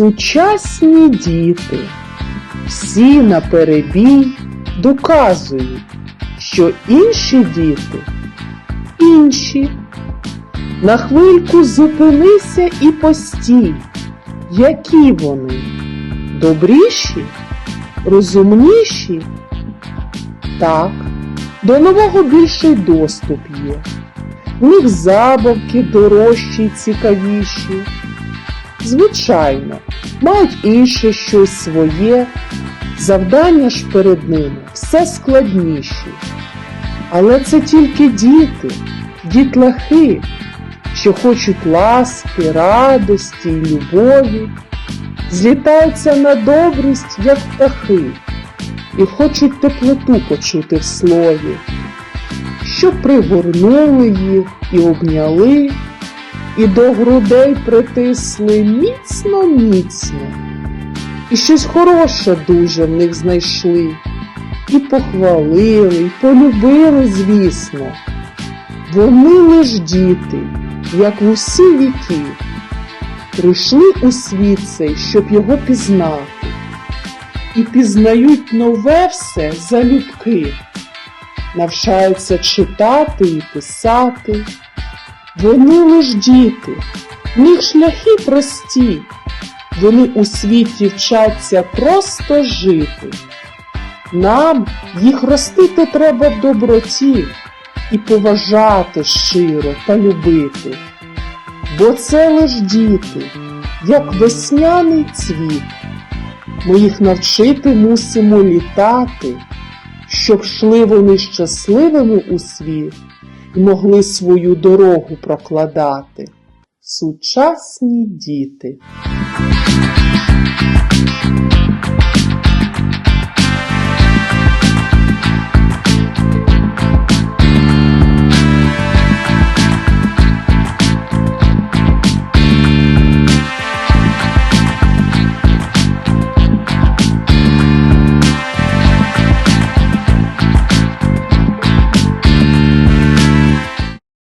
Сучасні діти всі на перебій доказують, що інші діти інші. На хвильку зупинися і постій. Які вони? Добріші? Розумніші? Так, до нового більший доступ є. В них забавки дорожчі й цікавіші. Звичайно, мають інше щось своє, завдання ж перед ними все складніші. Але це тільки діти, дітлахи, що хочуть ласки, радості й любові, злітаються на добрість, як птахи, і хочуть теплоту почути в слові, щоб пригорнули їх і обняли, і до грудей притисли міцно, міцно, і щось хороше дуже в них знайшли, і похвалили, і полюбили, звісно. Вони лиш діти, як в усі віки, прийшли у світ цей, щоб його пізнати, і пізнають нове все залюбки, навчаються читати і писати. Вони лиш діти, в шляхи прості, вони у світі вчаться просто жити. Нам їх ростити треба в доброті і поважати щиро та любити. Бо це лиш діти, як весняний цвіт. Ми їх навчити мусимо літати, щоб йшли вони щасливими у світ і могли свою дорогу прокладати. Сучасні діти.